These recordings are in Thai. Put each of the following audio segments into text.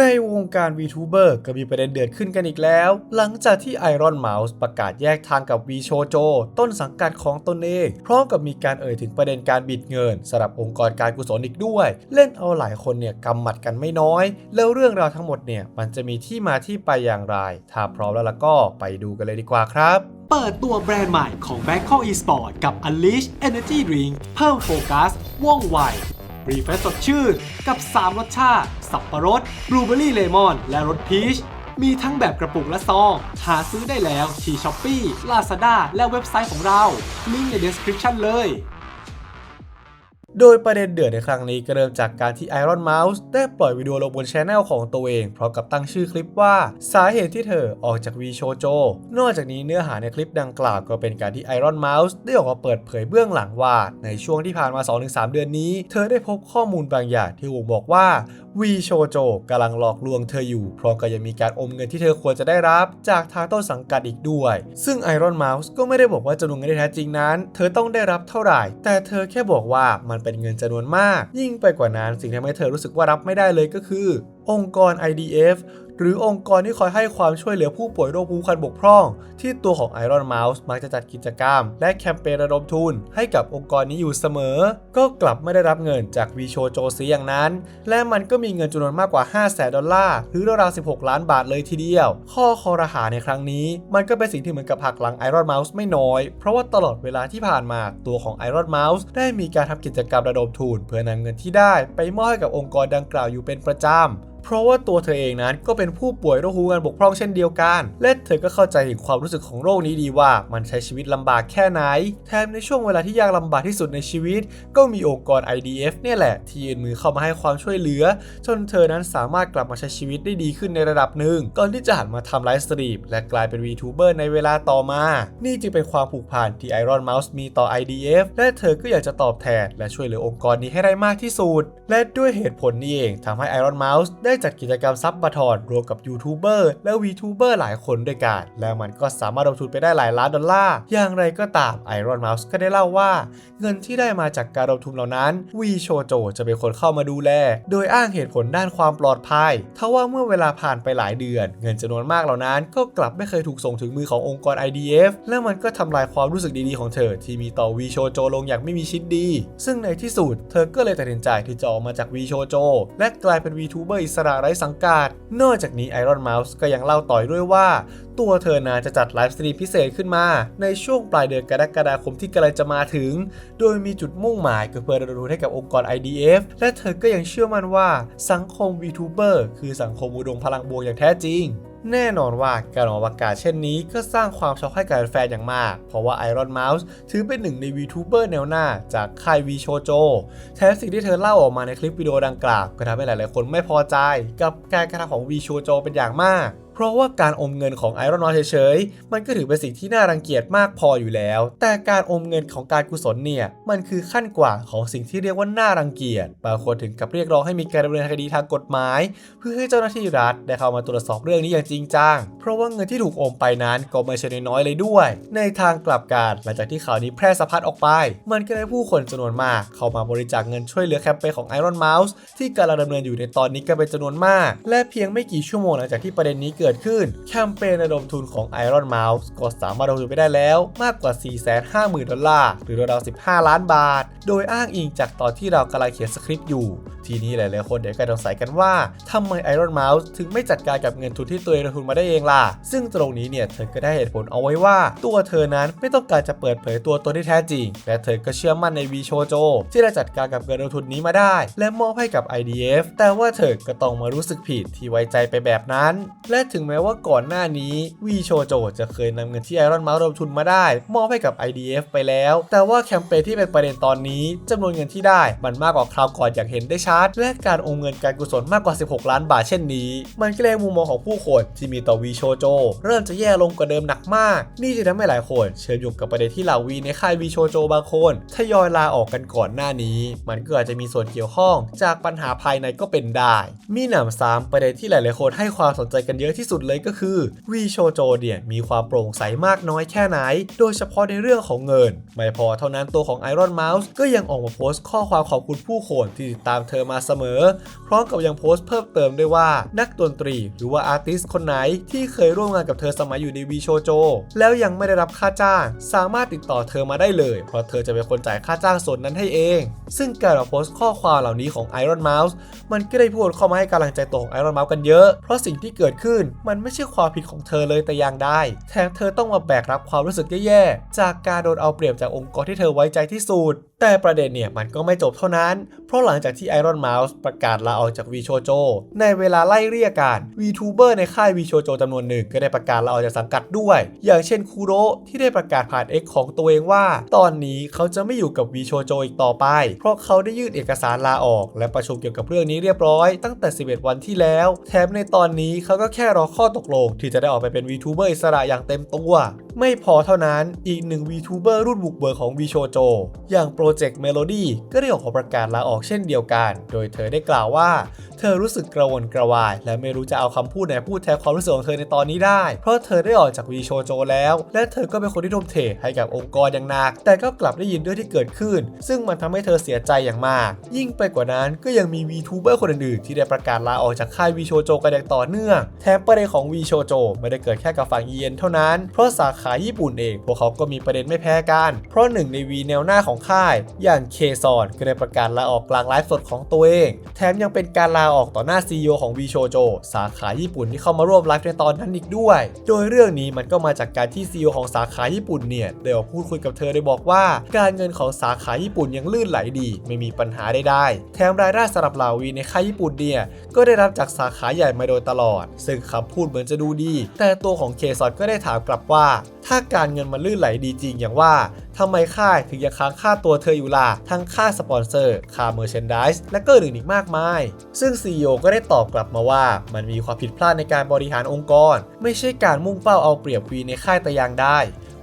ในวงการ VTuber ก็มีประเด็นเดือดขึ้นกันอีกแล้ว หลังจากที่ Iron Mouse ประกาศแยกทางกับ VShojo ต้นสังกัดของตนเอง พร้อมกับมีการเอ่ยถึงประเด็นการบิดเงินสำหรับองค์กรการกุศลอีกด้วย เล่นเอาหลายคนเนี่ยกำหมัดกันไม่น้อย แล้วเรื่องราวทั้งหมดเนี่ยมันจะมีที่มาที่ไปอย่างไร ถ้าพร้อมแล้วล่ะก็ไปดูกันเลยดีกว่าครับเปิดตัวแบรนด์ใหม่ของ Bangkok Esport กับ Unleash Energy Drink เพิ่มโฟกัสว่องไว รีเฟรชสดชื่นกับ 3 รสชาติ สับปะรดบลูเบอรี่เลมอน และรสพีช มีทั้งแบบกระปุกและซอง หาซื้อได้แล้วที่ช้อปปี้ลาซาด้าและเว็บไซต์ของเรา ลิงก์ใน description เลย โดยประเด็นเดือดในครั้งนี้ก็เริ่มจากการที่ Iron Mouse ได้ปล่อยวิดีโอลงบนช anel ของตัวเองพร้อมกับตั้งชื่อคลิปว่าสาเหตุที่เธอออกจากวีโชโจ นอกจากนี้เนื้อหาในคลิปดังกล่าวก็เป็นการที่ Iron Mouse ได้ออกมาเปิดเผยเบื้องหลังว่า ในช่วงที่ผ่านมา 2-3 เดือนนี้ เธอได้พบข้อมูลบางอย่างที่วงบอกว่า วีโชโจกำลังหลอกลวงเธออยู่ พร้อมกับยังมีการอมเงินที่เธอควรจะได้รับ จากทางต้นสังกัดอีกด้วย ซึ่งไอรอนเมาส์ก็ไม่ได้บอกว่าจำนวนเงินที่แท้จริงนั้น เธอต้องได้รับเท่าไหร่ แต่เธอแค่บอกว่ามันเป็นเงินจำนวนมาก ยิ่งไปกว่านั้นสิ่งที่ทำให้เธอรู้สึกว่ารับไม่ได้เลยก็คือ องค์กร IDF หรือองค์กรที่คอยให้ความช่วยเหลือผู้ป่วยโรคภูมิคันบกพร่อง ที่ตัวของ Iron Mouse มักจะจัดกิจกรรม และแคมเปญระดมทุน ให้กับองค์กรนี้อยู่เสมอ ก็กลับไม่ได้รับเงินจากวีโชโจซีอย่างนั้น และมันก็มีเงินจำนวนมากกว่า 5 0 0แสนดอลลาร์ หรือราวๆ16 ล้านบาทเลยทีเดียว ข้อคอรหาในครั้งนี้ มันก็เป็นสิ่งที่เหมือนกับหักหลัง Iron Mouse ไม่น้อย เพราะว่าตลอดเวลาที่ผ่านมาตัวของ Iron Mouse ได้มีการทำกิจกรรมระดมทุน เพื่อนำเงินที่ได้ ไปมอบให้กับองค์กรดังกล่าวอยู่เป็นประจำ เพราะว่าตัวเธอเองนั้นก็เป็นผู้ป่วยโรคหูการบกพร่องเช่นเดียวกัน และเธอก็เข้าใจถึงความรู้สึกของโรคนี้ดีว่ามันใช้ชีวิตลำบากแค่ไหน แถมในช่วงเวลาที่ยากลำบากที่สุดในชีวิต ก็มีองค์กร IDF เนี่ยแหละ ที่ยื่นมือเข้ามาให้ความช่วยเหลือ จนเธอนั้นสามารถกลับมาใช้ชีวิตได้ดีขึ้นในระดับหนึ่ง ก่อนที่จะหันมาทำไลฟ์สตรีมและกลายเป็น VTuber ในเวลาต่อมา นี่จึงเป็นความผูกพันที่ Iron Mouse มีต่อ IDF และเธอก็อยากจะตอบแทนและช่วยเหลือองค์กรนี้ให้ได้มากที่สุด และด้วยเหตุผลนี้เองทำให้ Iron Mouse ได้จัดกิจกรรมซับบัทอนรวมกับยูทูบเบอร์และ VTuber หลายคนด้วยกัน แล้วมันก็สามารถลงทุนไปได้หลายล้านดอลลาร์ อย่างไรก็ตาม Iron Mouse ก็ได้เล่าว่า เงินที่ได้มาจากการลงทุนเหล่านั้นวีโชโจจะเป็นคนเข้ามาดูแล โดยอ้างเหตุผลด้านความปลอดภัยทว่าเมื่อเวลาผ่านไปหลายเดือน เงินจำนวนมากเหล่านั้น ก็กลับไม่เคยถูกส่งถึงมือขององค์กร IDF และมันก็ทำลายความรู้สึกดีๆของเธอ ที่มีต่อวีโชโจลงอย่างไม่มีชิ้นดี ซึ่งในที่สุด เธอก็เลยตัดสินใจที่จะออกมาจากวีโชโจและกลายเป็น VTuber อิสระไร้สังกัด นอกจากนี้ Iron Mouse ก็ยังเล่าต่อยด้วยว่า ตัวเธอนาจะจัดไลฟ์สตรีมพิเศษขึ้นมา ในช่วงปลายเดือนกรกฎาคมที่กำลังจะมาถึง โดยมีจุดมุ่งหมายก็เพื่อระดมทุนให้กับองค์กร IDF และเธอก็ยังเชื่อมั่นว่าสังคม VTuber คือสังคมอุดมพลังบวกอย่างแท้จริง แน่นอนว่าการออกประกาศเช่นนี้ก็สร้างความช็อกให้กับแฟนอย่างมาก เพราะว่า Iron Mouse ถือเป็นหนึ่งในวีทูเบอร์แนวหน้าจากค่ายวีโชโจแถมสิ่งที่เธอเล่าออกมาในคลิปวิดีโอดังกล่าวก็ทำให้หลายๆคนไม่พอใจ กับการกระทำของวีโชโจเป็นอย่างมาก เพราะว่าการอมเงินของไอรอนนอเฉยๆ มันก็ถือเป็นสิ่งที่น่ารังเกียจมากพออยู่แล้ว แต่การอมเงินของการกุศลเนี่ย มันคือขั้นกว่าของสิ่งที่เรียกว่าน่ารังเกียจ บางคนถึงกับเรียกร้องให้มีการดำเนินคดีทางกฎหมาย เพื่อให้เจ้าหน้าที่รัฐได้เข้ามาตรวจสอบเรื่องนี้อย่างจริงจัง เพราะว่าเงินที่ถูกอมไปนั้นก็ไม่ใช่น้อยเลยด้วย ในทางกลับกันหลังจากที่ข่าวนี้แพร่สะพัดออกไป มันก็ได้ผู้คนจำนวนมาก เข้ามาบริจาคเงินช่วยเหลือแคมเปญของ Iron Mouse ที่กำลังดำเนินอยู่ในตอนนี้กันเป็นจำนวนมาก และเพียงไม่กี่ชั่วโมงหลังจากที่ประเด็นนี้เกิดขึ้น แคมเปญระดมทุนของ Iron Mouse ก็สามารถลงทุนไปได้แล้วมากกว่า 450,000 ดอลลาร์ หรือราวๆ15 ล้านบาท โดยอ้างอิงจากตอนที่เรากำลังเขียนสคริปต์อยู่ ทีนี้หลายๆคนเดี๋ยวก็สงสัยกันว่าทำไม Iron Mouse ถึงไม่จัดการกับเงินทุนที่ตัวเองลงทุนมาได้เองล่ะ ซึ่งตรงนี้เนี่ยเธอก็ได้เหตุผลเอาไว้ว่า ตัวเธอนั้นไม่ต้องการจะเปิดเผยตัวตนที่แท้จริง และเธอก็เชื่อมั่นใน V Shoujo ที่ได้จัดการกับเงินลงทุนนี้มาได้ และมอบให้กับ IDF แต่ว่าเธอก็ต้องมารู้สึกผิดที่ไว้ใจไปแบบนั้น และถึงแม้ว่าก่อนหน้านี้ V Shoujo จะเคยนำเงินที่ Iron Mouse ลงทุนมาได้ มอบให้กับ IDF ไปแล้ว แต่ว่าแคมเปญที่เป็นประเด็นตอนนี้จำนวนเงินที่ได้มันมากกว่าคราวก่อนอย่างเห็นได้ชัดและการโอนเงินการกุศลมากกว่า 16 ล้านบาทเช่นนี้ มันก็เลยมุมมองของผู้คนที่มีต่อ V Shoujo เริ่มจะแย่ลงกว่าเดิมหนักมาก นี่จะทำให้หลายคนเชื่อมโยงกับประเด็นที่เหล่าวีในค่าย V Shoujo บางคนทยอยลาออกกันก่อนหน้านี้ มันก็อาจจะมีส่วนเกี่ยวข้อง จากปัญหาภายในก็เป็นได้ มีหนำซ้ำประเด็นที่หลายๆคนให้ความสนใจกันเยอะที่ที่สุดเลยก็คือวีโชโจเนี่ยมีความโปร่งใสมากน้อยแค่ไหน โดยเฉพาะในเรื่องของเงิน ไม่พอเท่านั้นตัวของ Iron Mouse ก็ยังออกมาโพสต์ข้อความขอบคุณผู้คนที่ติดตามเธอมาเสมอ พร้อมกับยังโพสต์เพิ่มเติมด้วยว่านักดนตรีหรือว่าอาร์ติสคนไหนที่เคยร่วมงานกับเธอสมัยอยู่ในวีโชโจแล้วยังไม่ได้รับค่าจ้าง สามารถติดต่อเธอมาได้เลย เพราะเธอจะเป็นคนจ่ายค่าจ้างส่วนนั้นให้เอง ซึ่งการมาโพสต์ข้อความเหล่านี้ของ Iron Mouse มันก็ได้พูดเข้ามาให้กำลังใจตัวของ Iron Mouse กันเยอะ เพราะสิ่งที่เกิดขึ้นมันไม่ใช่ความผิดของเธอเลยแต่อย่างใดแถมเธอต้องมาแบกรับความรู้สึกแย่ๆ จากการโดนเอาเปรียบจากองค์กรที่เธอไว้ใจที่สุด แต่ประเด็นเนี่ยมันก็ไม่จบเท่านั้น เพราะหลังจากที่ Iron Mouse ประกาศลาออกจากวีโชโจในเวลาไล่เรียกกัน VTuber ในค่ายวีโชโจจำนวนหนึ่งก็ได้ประกาศลาออกจากสังกัดด้วย อย่างเช่นคูโรที่ได้ประกาศผ่าน X ของตัวเองว่า ตอนนี้เขาจะไม่อยู่กับวีโชโจอีกต่อไป เพราะเขาได้ยื่นเอกสารลาออก และประชุมเกี่ยวกับเรื่องนี้เรียบร้อยตั้งแต่ 11 วันที่แล้ว แถมในตอนนี้เขาก็แค่รอข้อตกลงที่จะได้ออกไปเป็น VTuber อิสระอย่างเต็มตัว ไม่พอเท่านั้นอีกหนึ่ง VTuber รุ่นบุกเบิกของ v ีโชโจอย่าง Project Melody ก็ได้ออกมาประกาศลาออกเช่นเดียวกัน โดยเธอได้กล่าวว่า เธอรู้สึกกระวนกระวาย และไม่รู้จะเอาคำพูดไหนพูดแทนความรู้สึกของเธอในตอนนี้ได้ เพราะเธอได้ออกจากวีโชโจแล้ว และเธอก็เป็นคนที่ทุ่มเทให้กับองค์กรอย่างหนัก แต่ก็กลับได้ยินเรื่องที่เกิดขึ้น ซึ่งมันทำให้เธอเสียใจอย่างมาก ยิ่งไปกว่านั้นก็ยังมี VTuber คนอื่นๆที่ได้ประกาศลาออกจากค่ายวีโชโจกันอย่างต่อเนื่องแถมประเด็นของวีโชโจไม่ได้เกิดแค่กับฝั่งเอียนเท่านั้น เพราะสาขาญี่ปุ่นเอง พวกเขาก็มีประเด็นไม่แพ้กัน เพราะหนึ่งในวีแนวหน้าของค่าย อย่างเคซอนก็ได้ประกาศลาออกกลางไลฟ์สดของตัวเอง แถมยังเป็นการลาออกต่อหน้า CEO ของวีโชโจสาขาญี่ปุ่นที่เข้ามาร่วมไลฟ์ในตอนนั้นอีกด้วย โดยเรื่องนี้มันก็มาจากการที่ CEO ของสาขาญี่ปุ่นเนี่ยได้ออกพูดคุยกับเธอโดยบอกว่า การเงินของสาขาญี่ปุ่นยังลื่นไหลดี ไม่มีปัญหาใดๆแถมรายได้สำหรับเหล่าวีในค่ายญี่ปุ่นเนี่ยก็ได้รับจากสาขาใหญ่มาโดยตลอด ซึ่งคำพูดเหมือนจะดูดี แต่ตัวของเคซอนก็ได้ถามกลับว่า ถ้าการเงินมันลื่นไหลดีจริงอย่างว่าทำไมค่ายถึงยังค้างค่าตัวเธออยู่ล่ะทั้งค่าสปอนเซอร์ค่าเมอร์เชนดิสและก็อื่นอีกมากมาย ซึ่ง CEO ก็ได้ตอบกลับมาว่า มันมีความผิดพลาดในการบริหารองค์กร ไม่ใช่การมุ่งเป้าเอาเปรียบวีในค่ายแต่อย่างได้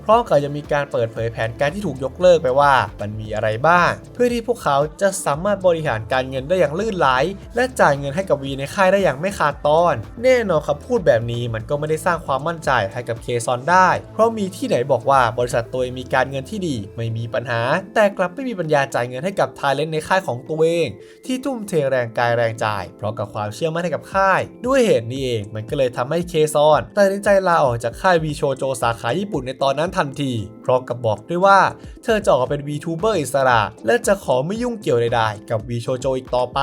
พร้อมกับยังมีการเปิดเผยแผนการที่ถูกยกเลิกไปว่ามันมีอะไรบ้าง เพื่อที่พวกเขาจะสามารถบริหารการเงินได้อย่างลื่นไหล และจ่ายเงินให้กับวีในค่ายได้อย่างไม่ขาดตอน แน่นอนคำพูดแบบนี้มันก็ไม่ได้สร้างความมั่นใจให้กับเคซอนได้ เพราะมีที่ไหนบอกว่าบริษัทตัวเองมีการเงินที่ดีไม่มีปัญหา แต่กลับไม่มีปัญญาจ่ายเงินให้กับทาเลนต์ในค่ายของตัวเอง ที่ทุ่มเทแรงกายแรงใจเพราะกับความเชื่อมั่นให้กับค่าย ด้วยเหตุนี้เองมันก็เลยทำให้เคซอนตัดสินใจลาออกจากค่ายวีโชโจสาขาญี่ปุ่นในตอนนั้นททันทีพร้อมกับบอกด้วยว่า เธอจะออกเป็น VTuber อิสระ และจะขอไม่ยุ่งเกี่ยวใดๆกับวีโชโจอีกต่อไป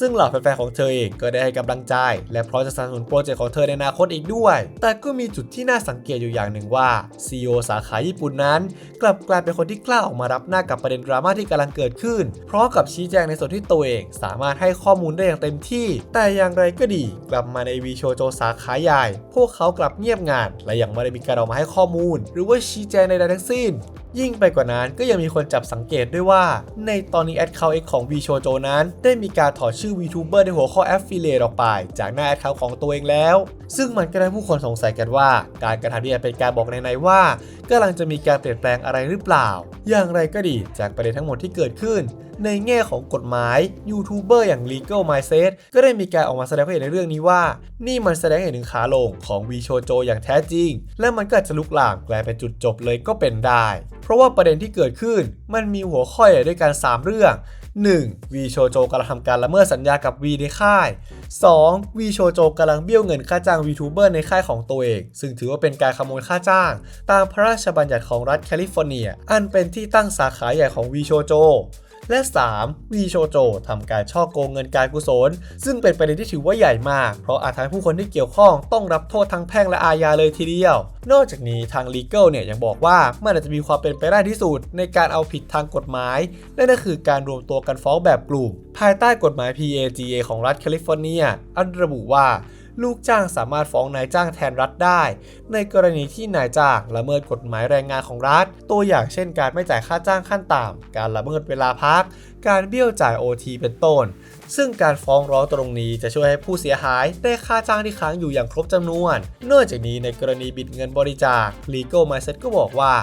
ซึ่งเหล่าแฟนๆของเธอเองก็ได้ให้กำลังใจ และพร้อมจะสนับสนุนโปรเจกต์ของเธอในอนาคตอีกด้วย แต่ก็มีจุดที่น่าสังเกตอยู่อย่างหนึ่งว่า CEO สาขาญี่ปุ่นนั้น กลับกลายเป็นคนที่กล้าออกมารับหน้ากับประเด็นดราม่าที่กำลังเกิดขึ้นพร้อมกับชี้แจงในส่วนที่ตัวเองสามารถให้ข้อมูลได้อย่างเต็มที่ แต่อย่างไรก็ดี กลับมาในวีโชโจสาขาใหญ่ พวกเขากลับเงียบงาน และยังไม่ได้มีการออกมาให้ข้อมูล หรือว่าชี้แจงใดๆทั้งสิ้น ยิ่งไปกว่านั้นก็ยังมีคนจับสังเกตด้วยว่า ในตอนนี้แอดเคาท์ X ของ v ีโชโจนั้น ได้มีการถอดชื่อ VTuber ในหัวข้อ Affiliate ออกไป จากหน้าแอดเคาท์ของตัวเองแล้ว ซึ่งมันก็ได้ผู้คนสงสัยกันว่า การกระทำนี้เป็นการบอกในๆว่ากำลังจะมีการเปลี่ยนแปลงอะไรหรือเปล่า อย่างไรก็ดีจากประเด็นทั้งหมดที่เกิดขึ้น ในแง่ของกฎหมายยูทูบเบอร์อย่าง Legal Mindset ก็ได้มีการออกมาแสดงความเห็นในเรื่องนี้ว่า นี่มันแสดงให้เห็นถึงขาลงของวีโชโจอย่างแท้จริง และมันก็จะลุกลามกลายเป็นจุดจบเลยก็เป็นได้ ราะว่าประเด็นที่เกิดขึ้นมันมีหัวข้อใหญ่ด้วยกัน 3 เรื่อง 1. วีโชโจกำลังทำการละเมิดสัญญากับวีในค่าย 2. วีโชโจกำลังเบี้ยวเงินค่าจ้างวีทูเบอร์ในค่ายของตัวเอง ซึ่งถือว่าเป็นการขโมยค่าจ้าง ตามพระราชบัญญัติของรัฐแคลิฟอร์เนีย อันเป็นที่ตั้งสาขาใหญ่ของวีโชโจ และ 3. วีโชโจทำการช่อโกงเงินการกุศล ซึ่งเป็นประเด็นที่ถือว่าใหญ่มาก เพราะอาจทำให้ผู้คนที่เกี่ยวข้องต้องรับโทษทั้งแพ่งและอาญาเลยทีเดียว นอกจากนี้ทาง Legal เนี่ยยังบอกว่ามันอาจจะมีความเป็นไปได้ที่สุดในการเอาผิดทางกฎหมายนั่นก็คือการรวมตัวกันฟ้องแบบกลุ่ม ภายใต้กฎหมาย PAGA ของรัฐแคลิฟอร์เนีย อันระบุว่า ลูกจ้างสามารถฟ้องนายจ้างแทนรัฐได้ ในกรณีที่นายจ้างละเมิดกฎหมายแรงงานของรัฐ ตัวอย่างเช่นการไม่จ่ายค่าจ้างขั้นต่ำการละเมิดเวลาพัก การเบี้ยวจ่าย OT เป็นต้น ซึ่งการฟ้องร้องตรงนี้จะช่วยให้ผู้เสียหายได้ค่าจ้างที่ค้างอยู่อย่างครบจำนวน นอกจากนี้ในกรณีบิดเงินบริจาค Legal Mindset ก็บอกว่า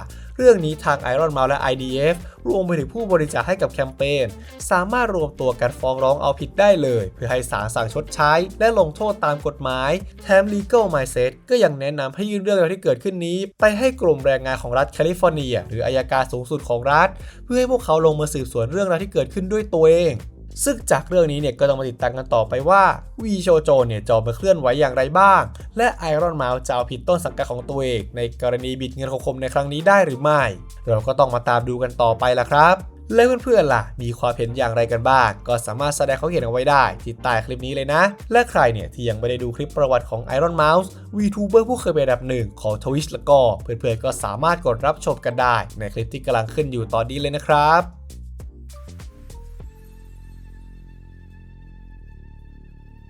เรื่องนี้ทาง Iron Mouse และ IDF รวมไปถึงผู้บริจาคให้กับแคมเปญสามารถรวมตัวกันฟ้องร้องเอาผิดได้เลย เพื่อให้ศาลสั่งชดใช้ และลงโทษตามกฎหมาย แถม Legal Mindset ก็ยังแนะนำให้ยื่นเรื่องราวที่เกิดขึ้นนี้ ไปให้กลุ่มแรงงานของรัฐแคลิฟอร์เนีย หรืออายการสูงสุดของรัฐ เพื่อให้พวกเขาลงมาสืบสวนเรื่องราวที่เกิดขึ้นด้วยตัวเอง ซึ่งจากเรื่องนี้เนี่ยก็ต้องมาติดตามกันต่อไปว่าวีโชโจเนี่ยจะออกมาเคลื่อนไหวอย่างไรบ้าง และไอรอนมาจะเอาผิดต้นสังกัดของตัวเองในกรณีบิดเงินของคมในครั้งนี้ได้หรือไม่ เราก็ต้องมาตามดูกันต่อไปล่ะครับ และเพื่อนๆล่ะ มีความเห็นอย่างไรกันบ้าง ก็สามารถแสดงความเห็นเอาไว้ได้ที่ใต้คลิปนี้เลยนะ และใครเนี่ยที่ยังไม่ได้ดูคลิปประวัติของ Iron Mouse VTuber ผู้เคยเป็นอันดับหนึ่งของ Twitch แล้วก็เพื่อนๆก็สามารถกดรับชมกันได้ในคลิปที่กำลังขึ้นอยู่ตอนนี้เลยนะครับ